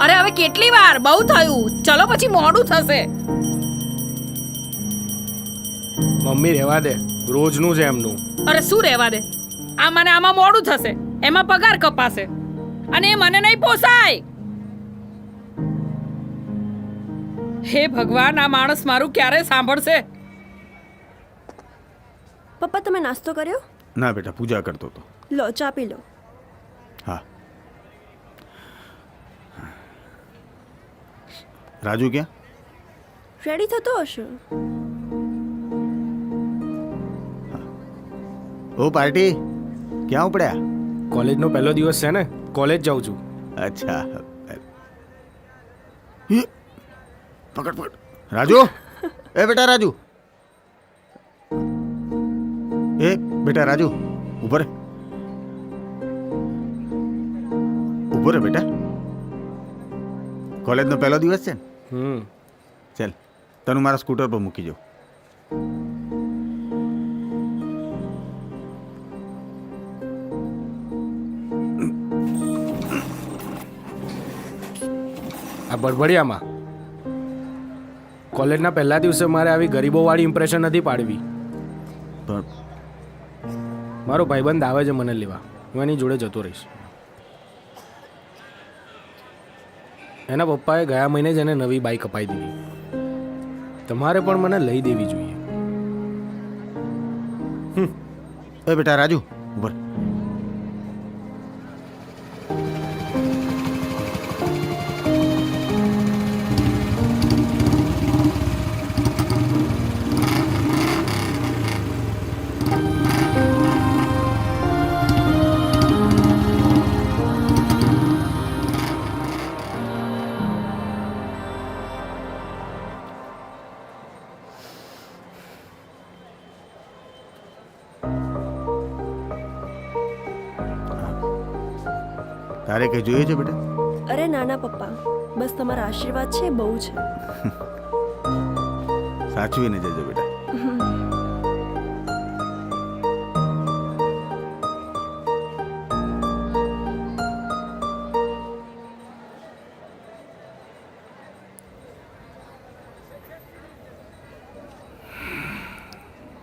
અરે હવે કેટલી વાર? બહુ થયું. ચલો પછી મોડું થશે. મમ્મી રહેવા દે. રોજનું છે એમનું. અરે શું રહેવા દે? આ મને આમાં મોડું થશે. એમાં પગાર કપાશે. અને એ મને નહીં પોસાય. હે ભગવાન આ માણસ મારું ક્યારે સાંભળશે? પપ્પા તમે નાસ્તો કર્યો? ના બેટા પૂજા કરતો હતો. લો ચા પી લો. હા. રાજુ ક્યાં? રેડી થતો હશે? ઓ પાર્ટી. ક્યાં ઉપડ્યા? કોલેજનો પહેલો દિવસ છે ને કોલેજ જાઉં છું. અચ્છા. એ, પકડ પકડ રાજુ? એ બેટા રાજુ. બેટા રાજુ ઊભો રે. ઊભો રે બેટા. કોલેજનો પહેલો દિવસ છે ને? હમ. ચાલ તને મારા સ્કૂટર પર મૂકી જાઉં. આ બડબડિયામાં કોલેજના પહેલા દિવસે મારે આવી ગરીબોવાળી ઇમ્પ્રેશન નથી પાડવી. પણ મારો ભાઈબંધ આવે છે મને લેવા. હું એની જોડે જતો રહીશ. એના પપ્પાએ ગયા મહિને જ એને નવી બાઈક અપાઈ દીધી. તમારે પણ મને લઈ દેવી જોઈએ. બેટા, રાજુ ઊભો તારે કઈ જોઈએ છે બેટા? અરે નાના પપ્પા બસ તમારા આશીર્વાદ છે બહુ છે. સાચવીને જજો બેટા.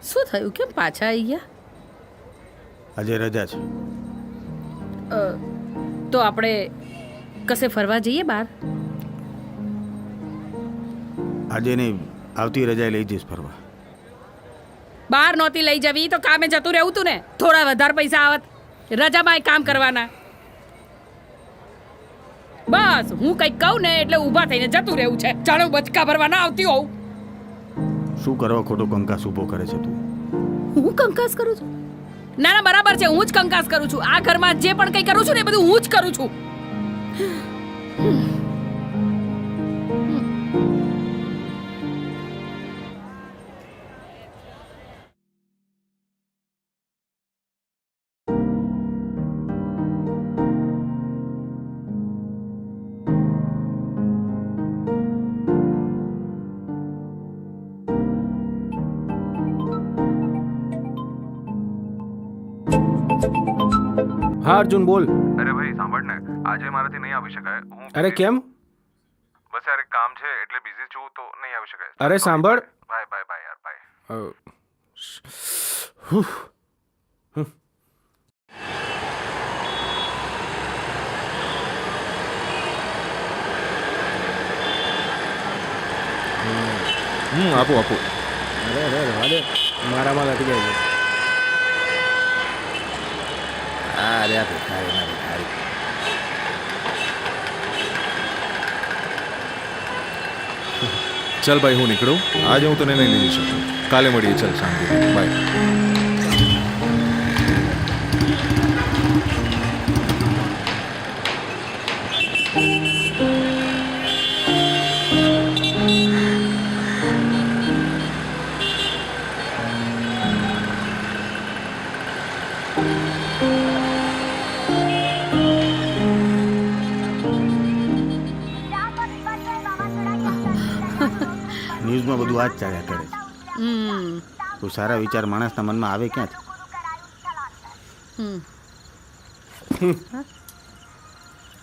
શું થયું? કેમ પાછા આવી ગયા? આજે રજા છે. અ, તો આપણે કશે ફરવા જઈએ બહાર? આજે નહીં આવતી રજાએ લઈ જઈશ ફરવા. બહાર નહોતી લઈ જવી તો કામે જતું રહેવું તું ને. થોડા વધારે પૈસા આવત. રજામાં કામ કરવાના. બસ હું કંઈક કહું ને એટલે ઊભા થઈને જતું રહેવું છે. જાણે બચકા ભરવા ના આવતી હોઉં. શું કરવા ખોટો કંકાસ ઊભો કરે છે તું? હું કંકાસ કરું છું? ના ના, બરાબર છે. હું જ કંકાસ કરું છું. આ ઘરમાં જે પણ કંઈ કરું છું ને એ બધું હું જ કરું છું. હા અર્જુન બોલ. અરે ભાઈ સાંભળ ને. આજે મારાથી નહીં આવી શકાય. હું અરે કેમ? બસ યાર એક કામ છે એટલે બિઝી છું તો નહીં આવી શકાય. અરે સાંભળ. બાય બાય બાય યાર બાય હુફ. હમ. આપો આપો. અરે અરે મારામાં લટી જાય છે અરે આ ભિખારી ના ભિખારી ચાલ ભાઈ, હું નીકળું. આજે હું તને લઈ જઈ શકું કાલે મળીએ, ચાલ શાંતિ બાય જ ચાલ્યા કરે છે. કોઈ સારા વિચાર માણસના મનમાં આવે ક્યાંથી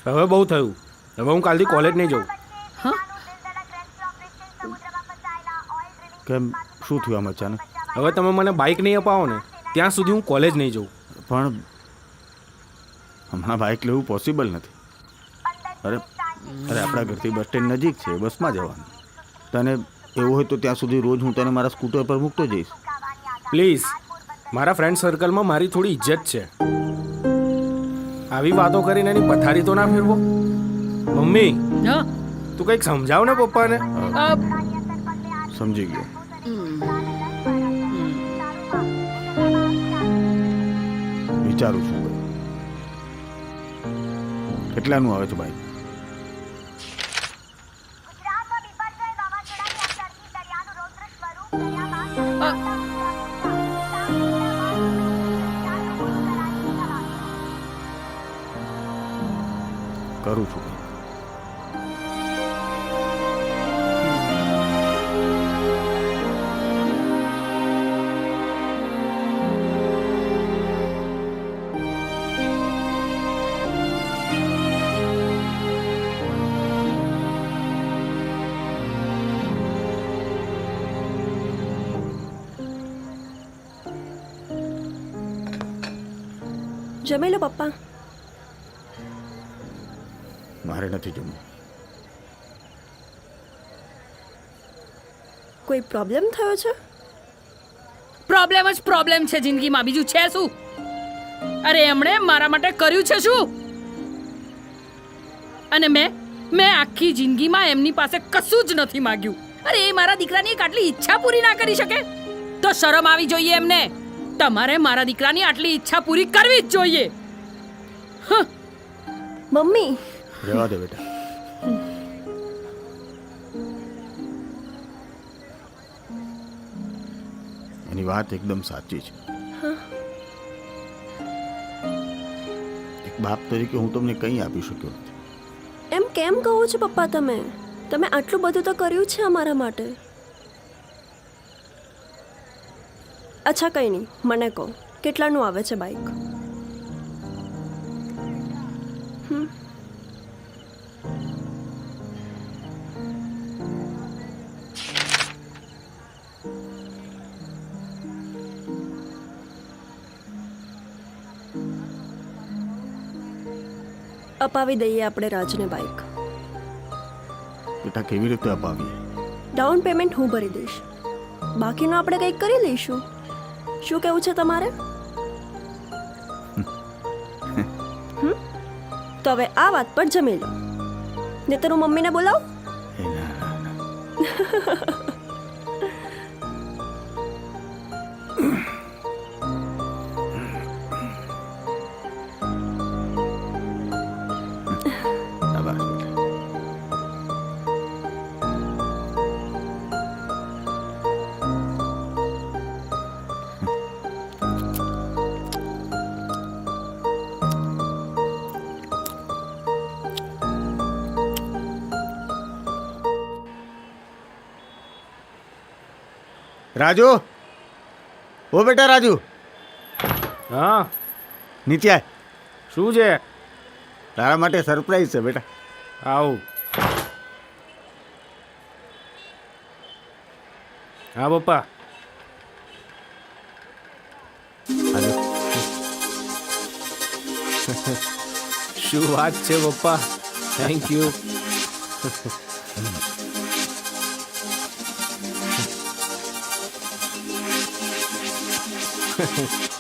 હવે બહુ થયું. હવે હું કાલથી કોલેજ નહીં જાઉં. હા? કેમ? શું થયું આમ અચાનક? હવે તમે મને બાઇક નહીં અપાવો ને ત્યાં સુધી હું કોલેજ નહીં જાઉં. પણ હમણાં બાઇક લેવું પોસિબલ નથી. અરે અરે આપણા ઘરથી બસ સ્ટેન્ડ નજીક છે બસમાં જવાનું. તને એવું હોય તો ત્યાં સુધી રોજ હું તને મારા સ્કૂટર પર મૂકતો જઈશ. પ્લીઝ મારા ફ્રેન્ડ સર્કલમાં મારી થોડી ઇજ્જત છે. આવી વાતો કરીને એની પથારી તો ના ફેરવો? મમ્મી હા. તું કંઈક સમજાવ ને પપ્પાને સમજી ગયો. વિચારું છું ભાઈ. કેટલાનું આવે છે બાઈક જમી લો પપ્પા. મારે નથી જમવું. કોઈ પ્રોબ્લેમ થયો છે? પ્રોબ્લેમ જ પ્રોબ્લેમ છે જિંદગીમાં. બીજું છે શું? અરે એમણે મારા માટે કર્યું છે શું? અને મેં મેં આખી જિંદગીમાં એમની પાસે કશું જ નથી માગ્યું. અરે એ મારા દીકરાની એક આટલી ઈચ્છા પૂરી ના કરી શકે? તો શરમ આવી જોઈએ એમને. તમારે મારા દીકરાની આટલી ઈચ્છા પૂરી કરવી જ જોઈએ. મમ્મી. રહેવા દે બેટા. એની વાત એકદમ સાચી છે. એક બાપ તરીકે હું તમને કંઈ આપી શક્યો નથી. એમ કેમ કહો છો પપ્પા તમે? તમે આટલું બધું તો કર્યું છે અમારા માટે. અચ્છા કંઈ નહીં. મને કહો કેટલાનું આવે છે બાઈક અપાવી દઈએ આપણે રાજને બાઈક બેટા કેવી રીતે અપાવીએ? ડાઉન પેમેન્ટ હું ભરી દઈશ. બાકીનું આપણે કંઈક કરી લઈશું. શું કેવું છે તમારે? તો હવે આ વાત પર જમી લો. ને તારું મમ્મીને બોલાવ. એ રાજુ? ઓ બેટા રાજુ? હા. નીચે આય. શું છે? તારા માટે સરપ્રાઈઝ છે બેટા. આવું. હા પપ્પા. શું વાત છે પપ્પા? Thank you Ha ha ha.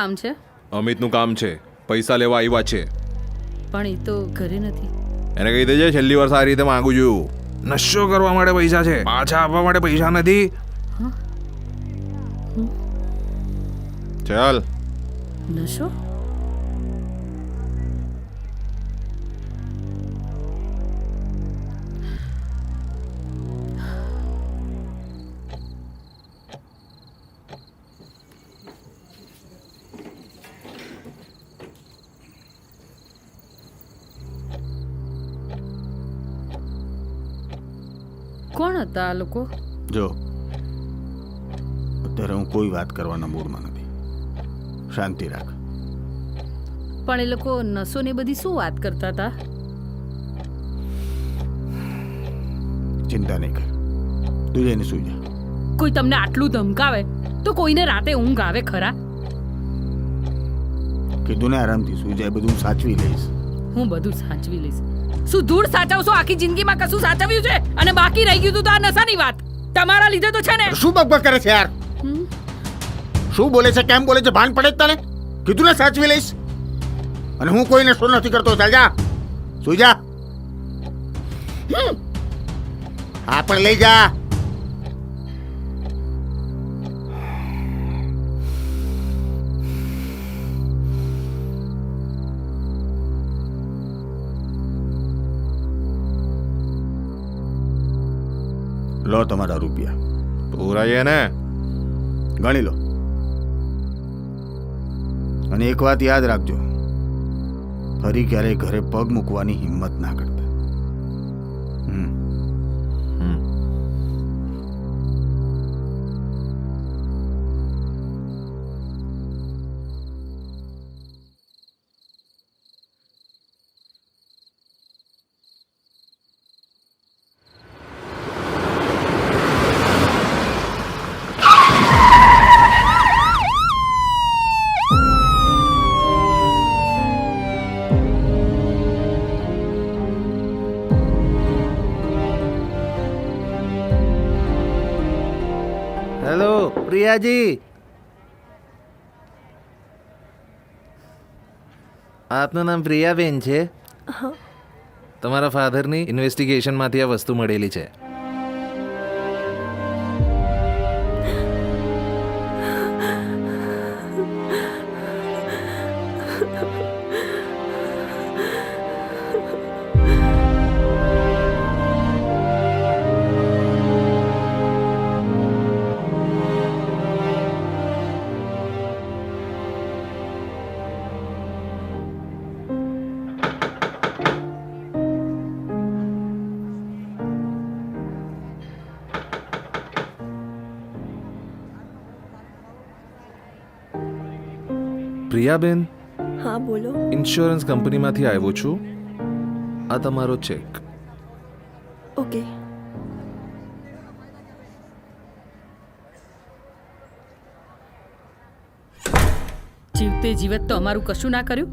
કામ છે? અમિતનું કામ છે. પૈસા લેવા આવ્યા છે. પણ એ તો ઘરે નથી. એને કહી દેજે છેલ્લી વાર સારી રીતે માંગુ છું નશો કરવા માટે પૈસા છે. પાછા આપવા માટે પૈસા નથી. ચાલ. નશો? કોણ હતા આ લોકો? જો અત્યારે હું કોઈ વાત કરવાના મૂડમાં નથી. શાંતિ રાખ. પણ એ લોકો નસો ને બધી શું વાત કરતા હતા? ચિંતા નહીં કર. તું જઈને સુઈ જા. કોઈ તમને આટલું ધમકાવે તો કોઈને રાતે ઊંઘ આવે ખરા? કીધું ને આરામથી સુઈ જાય બધું સાચવી લઈશ. હું બધું સાચવી લઈશ. શું ધૂળ સાચવશો? આખી જિંદગીમાં કશું સાચવ્યું છે? અને બાકી રહી ગયું તું આ નશાની વાત. તમારા લીધે તો છે ને. શું બકબક કરે છે યાર? શું બોલે છે કેમ બોલે છે ભાન પડે તને? કીધું ને સાચવી લઈશ. અને હું કોઈને શું નથી કરતો. ચાલ જા. સુઈ જા. હા પણ લઈ જા. લો તમારા રૂપિયા. પૂરા છે ને ગણી લો. અને એક વાત યાદ રાખજો. ફરી ક્યારેય ઘરે પગ મૂકવાની હિંમત ના કરતા. પ્રિયાજી. આપનું નામ પ્રિયાબેન છે. તમારા ફાધરની ઇન્વેસ્ટિગેશનમાંથી આ વસ્તુ મળેલી છે. પ્રિયાબેન? હા બોલો. ઇન્સ્યોરન્સ કંપનીમાંથી આવ્યો છું. આ તમારો ચેક. ઓકે. જીવતે જીવત તો અમારું કશું ના કર્યું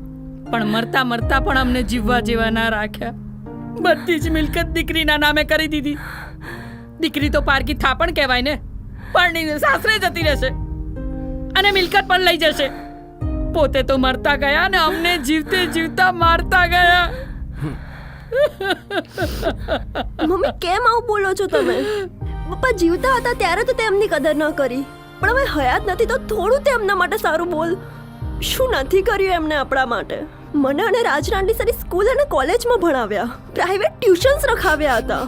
પણ મરતા મરતા પણ અમને જીવવા જેવા ના રાખ્યા. બધી જ મિલકત દીકરીના નામે કરી દીધી. દીકરી તો પારકી થાપણ કહેવાય ને પરણીને સાસરે જતી રહેશે. અને મિલકત પણ લઈ જશે. પોતે તો મરતા ગયા ને અમને જીવતે જીવતા મારતા ગયા. મમ્મી, કેમ આવું બોલો છો તમે? પપ્પા જીવતા હતા ત્યારે તો તેમની કદર ન કરી. પણ હવે હયાત નથી તો થોડું તે એમના માટે સારું બોલ. શું નથી કર્યું એમને આપણા માટે? મને અને રાજરાંડી સરી સ્કૂલ અને કોલેજમાં ભણાવ્યા. પ્રાઇવેટ ટ્યુશન્સ રખાવ્યા હતા.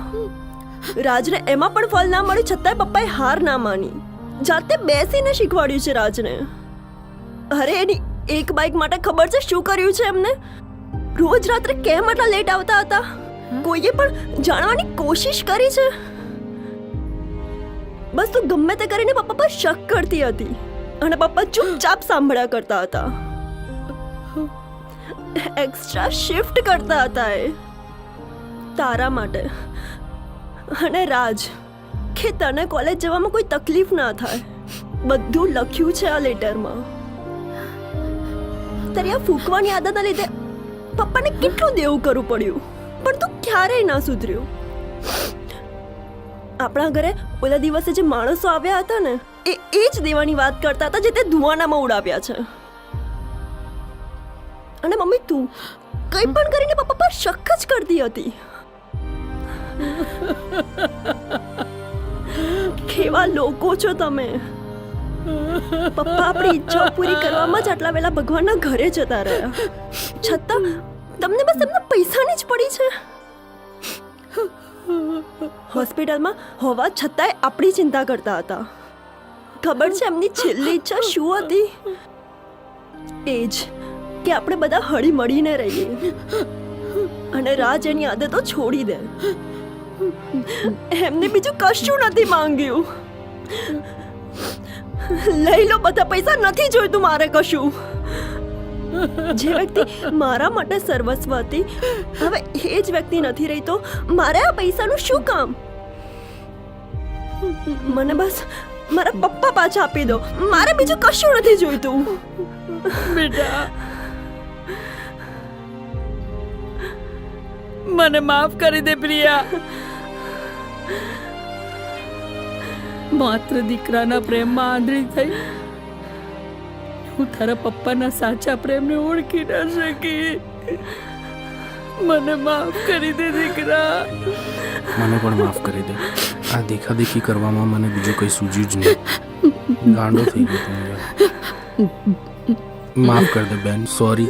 રાજને એમાં પણ ફળ ના મળ્યું છતાંય પપ્પાએ હાર ના માની. જાતે બેસીને શીખવાડ્યું છે રાજને. અરે એની એક બાઇક માટે ખબર છે શું કર્યું છે એમને? રોજ રાત્રે કેમ આટલા લેટ આવતા હતા? કોઈએ પણ જાણવાની કોશિશ કરી છે. બસ તું ગમે તે કરીને પપ્પા પર શક કરતી હતી અને પપ્પા ચૂપચાપ સાંભળ્યા કરતા હતા. એક્સ્ટ્રા શિફ્ટ કરતા હતા એ. તારા માટે. અને રાજ કે તને કોલેજ જવામાં કોઈ તકલીફ ના થાય? બધું લખ્યું છે આ લેટરમાં તારી આ ફૂંકવાની આદતના લીધે પપ્પાને કેટલું દેવું કરવું પડ્યું? પણ તું ક્યારેય ના સુધર્યું. આપણા ઘરે ઓલા દિવસે જે માણસો આવ્યા હતા ને, એ એ જ દેવાની વાત કરતા હતા જે તે ધુવાનામાં ઉડાવ્યા છે. અને મમ્મી, તું કંઈ પણ કરીને પપ્પા પર શક જ કરતી હતી. કેવા લોકો છો તમે. પપ્પા, આપણી ઈચ્છાઓ પૂરી કરવામાં જ આટલા વેલા ભગવાનના ઘરે જતા રહ્યા. છતાં, તમને બસ એમના પૈસાની જ પડી છે. હોસ્પિટલમાં હોવા છતાંય આપણી ચિંતા કરતા હતા. ખબર છે, એમની છેલ્લી ઈચ્છા શું હતી? એ જ કે આપણે બધા હળી મળીને રહીએ. અને રાજ એની આદતો છોડી દે. એમને બીજું કશું નથી માંગ્યું. લઈ લો બધા પૈસા, નથી જોઈતું મારે કશું. જે વ્યક્તિ મારા માટે સર્વસ્વ હતી, હવે એ જ વ્યક્તિ નથી રહી તો મારે આ પૈસાનું શું કામ? મને બસ મારા પપ્પા પાછા આપી દો. મારે બીજું કશું નથી જોઈતું. બેટા, મને માફ કરી દે પ્રિયા. માત્ર દીકરાના પ્રેમમાં આંધળી થઈ. હું તારા પપ્પાના સાચા પ્રેમને ઓળખી ન શકી. મને માફ કરી દે દીકરા. મને પણ માફ કરી દે. આ દેખાદેખી કરવામાં મને બીજું કંઈ સૂજ્યું જ નહીં. ગાંડો થઈ ગયો માફ કર દે બેન, સોરી.